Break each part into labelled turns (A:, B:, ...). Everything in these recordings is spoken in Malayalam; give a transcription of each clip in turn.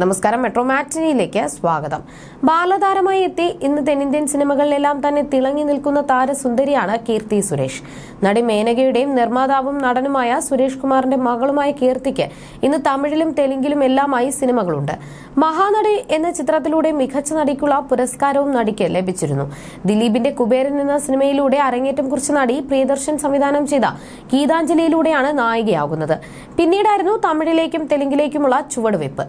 A: നമസ്കാരം മെട്രോ മാറ്റിനിയിലേക്ക് സ്വാഗതം. ബാലതാരമായി എത്തി ഇന്ന് തെന്നിന്ത്യൻ സിനിമകളിലെല്ലാം തന്നെ തിളങ്ങി നിൽക്കുന്ന താരസുന്ദരിയാണ് കീർത്തി സുരേഷ്. നടി മേനകയുടെയും നിർമ്മാതാവും നടനുമായ സുരേഷ് കുമാറിന്റെ മകളുമായ കീർത്തിക്ക് ഇന്ന് തമിഴിലും തെലുങ്കിലും എല്ലാമായി സിനിമകളുണ്ട്. മഹാനടി എന്ന ചിത്രത്തിലൂടെ മികച്ച നടിക്കുള്ള പുരസ്കാരവും നടിക്ക് ലഭിച്ചിരുന്നു. ദിലീപിന്റെ കുബേരൻ എന്ന സിനിമയിലൂടെ അരങ്ങേറ്റം കുറിച്ച നടി പ്രിയദർശൻ സംവിധാനം ചെയ്ത ഗീതാഞ്ജലിയിലൂടെയാണ് നായികയാകുന്നത്. പിന്നീടായിരുന്നു തമിഴിലേക്കും തെലുങ്കിലേക്കുമുള്ള ചുവടുവെപ്പ്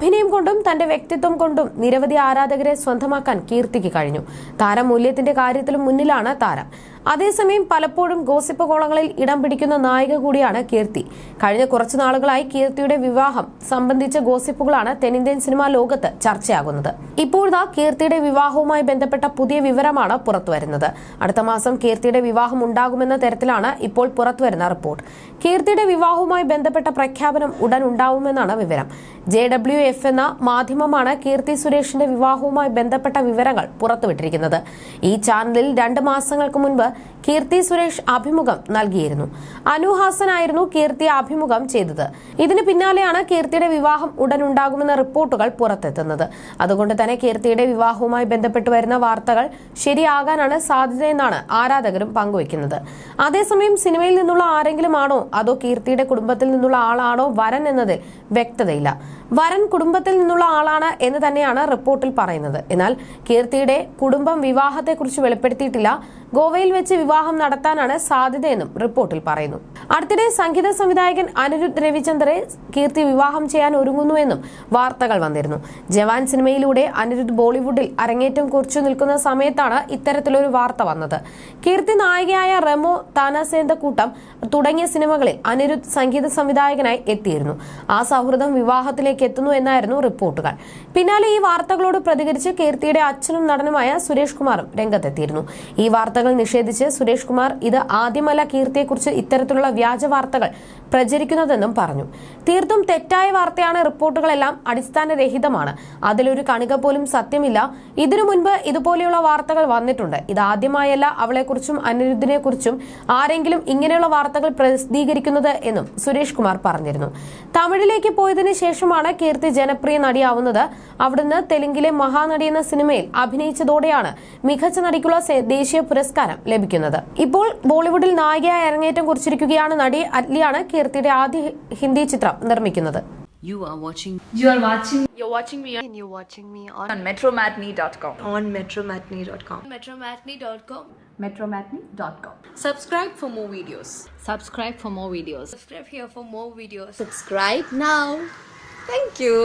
A: അഭിനയം കൊണ്ടും തന്റെ വ്യക്തിത്വം കൊണ്ടും നിരവധി ആരാധകരെ സ്വന്തമാക്കാൻ കീർത്തിക്ക് കഴിഞ്ഞു. താരമൂല്യത്തിന്റെ കാര്യത്തിലും മുന്നിലാണ് താരം. അതേസമയം പലപ്പോഴും ഗോസിപ്പ് കോളങ്ങളിൽ ഇടം പിടിക്കുന്ന നായിക കൂടിയാണ് കീർത്തി. കഴിഞ്ഞ കുറച്ചു നാളുകളായി കീർത്തിയുടെ വിവാഹം സംബന്ധിച്ച ഗോസിപ്പുകളാണ് തെന്നിന്ത്യൻ സിനിമാ ലോകത്ത് ചർച്ചയാകുന്നത്. ഇപ്പോഴാ കീർത്തിയുടെ വിവാഹവുമായി ബന്ധപ്പെട്ട പുതിയ വിവരമാണ് പുറത്തുവരുന്നത്. അടുത്ത മാസം കീർത്തിയുടെ വിവാഹം ഉണ്ടാകുമെന്ന തരത്തിലാണ് ഇപ്പോൾ പുറത്തുവരുന്ന റിപ്പോർട്ട്. കീർത്തിയുടെ വിവാഹവുമായി ബന്ധപ്പെട്ട പ്രഖ്യാപനം ഉടൻ ഉണ്ടാവുമെന്നാണ് വിവരം. ജെ ഡബ്ല്യു എഫ് എന്ന മാധ്യമമാണ് കീർത്തി സുരേഷിന്റെ വിവാഹവുമായി ബന്ധപ്പെട്ട വിവരങ്ങൾ പുറത്തുവിട്ടിരിക്കുന്നത്. ഈ ചാനലിൽ രണ്ട് മാസങ്ങൾക്ക് മുൻപ് കീർത്തി സുരേഷ് അഭിമുഖം നൽകിയിരുന്നു. അനു ഹാസനായിരുന്നു കീർത്തി അഭിമുഖം ചെയ്തത്. ഇതിന് പിന്നാലെയാണ് കീർത്തിയുടെ വിവാഹം ഉടൻ ഉണ്ടാകുമെന്ന റിപ്പോർട്ടുകൾ പുറത്തെത്തുന്നത്. അതുകൊണ്ട് തന്നെ കീർത്തിയുടെ വിവാഹവുമായി ബന്ധപ്പെട്ട് വരുന്ന വാർത്തകൾ ശരിയാകാനാണ് സാധ്യതയെന്നാണ് ആരാധകരും പങ്കുവയ്ക്കുന്നത്. അതേസമയം സിനിമയിൽ നിന്നുള്ള ആരെങ്കിലും ആണോ അതോ കീർത്തിയുടെ കുടുംബത്തിൽ നിന്നുള്ള ആളാണോ വരൻ എന്നതിൽ വ്യക്തതയില്ല. വരൻ കുടുംബത്തിൽ നിന്നുള്ള ആളാണ് എന്ന് തന്നെയാണ് റിപ്പോർട്ടിൽ പറയുന്നത്. എന്നാൽ കീർത്തിയുടെ കുടുംബം വിവാഹത്തെക്കുറിച്ച് വെളിപ്പെടുത്തിയിട്ടില്ല. ഗോവയിൽ വെച്ച് വിവാഹം നടത്താനാണ് സാധ്യതയെന്നും റിപ്പോർട്ടിൽ പറയുന്നു. അടുത്തിടെ സംഗീത സംവിധായകൻ അനിരുദ്ധ് രവിചന്ദ്രെ കീർത്തി വിവാഹം ചെയ്യാൻ ഒരുങ്ങുന്നുവെന്നും വാർത്തകൾ വന്നിരുന്നു. ജവാൻ സിനിമയിലൂടെ അനിരുദ്ധ് ബോളിവുഡിൽ അരങ്ങേറ്റം കുറിച്ചു നിൽക്കുന്ന സമയത്താണ് ഇത്തരത്തിലൊരു വാർത്ത വന്നത്. കീർത്തി നായികയായ റെമോ താനാസേന്ത കൂട്ടം തുടങ്ങിയ സിനിമകളിൽ അനിരുദ്ധ് സംഗീത സംവിധായകനായി എത്തിയിരുന്നു. ആ സൗഹൃദം വിവാഹത്തിലേക്ക് എത്തുന്നു എന്നായിരുന്നു റിപ്പോർട്ടുകൾ. പിന്നാലെ ഈ വാർത്തകളോട് പ്രതികരിച്ച് കീർത്തിയുടെ അച്ഛനും നടനുമായ സുരേഷ് കുമാറും രംഗത്തെത്തിയിരുന്നു. ഈ വാർത്തകൾ നിഷേധിച്ച് സുരേഷ് കുമാർ ഇത് ആദ്യമല്ല കീർത്തിയെക്കുറിച്ച് ഇത്തരത്തിലുള്ള വ്യാജ വാർത്തകൾ പ്രചരിക്കുന്നതെന്നും പറഞ്ഞു. തീർത്തും തെറ്റായ വാർത്തയാണ് റിപ്പോർട്ടുകളെല്ലാം അടിസ്ഥാനരഹിതമാണ്. അതിലൊരു കണിക പോലും സത്യമില്ല. ഇതിനു മുൻപ് ഇതുപോലെയുള്ള വാർത്തകൾ വന്നിട്ടുണ്ട്. ഇതാദ്യമായല്ല അവളെക്കുറിച്ചും അനിരുദ്ധിനെ കുറിച്ചും ആരെങ്കിലും ഇങ്ങനെയുള്ള വാർത്തകൾ പ്രസിദ്ധീകരിക്കുന്നത് എന്നും സുരേഷ് കുമാർ പറഞ്ഞിരുന്നു. തമിഴിലേക്ക് പോയതിനു ശേഷമാണ് കീർത്തി ജനപ്രിയ നടിയാവുന്നത്. അവിടുന്ന് തെലുങ്കിലെ മഹാനടി എന്ന സിനിമയിൽ അഭിനയിച്ചതോടെയാണ് മികച്ച നടിക്കുള്ള ദേശീയ പുരസ്കാരം ലഭിക്കുന്നത് ഇപ്പോൾ ബോളിവുഡിൽ നായികയായി അരങ്ങേറ്റം കുറിച്ചിരിക്കുകയാണ് നടി അറ്റ്ലിയാണ് കീർത്തിയുടെ ആദ്യ ഹിന്ദി ചിത്രം നിർമ്മിക്കുന്നത്
B: You are watching
C: You are watching
D: You're watching me and you're watching me on
C: on metromatney.com.
D: on metromatney.com.
E: metromatney.com
C: Metromatney.com.
D: Subscribe for more videos.
B: subscribe for more videos.
E: subscribe here for more videos
D: Subscribe now. Thank you.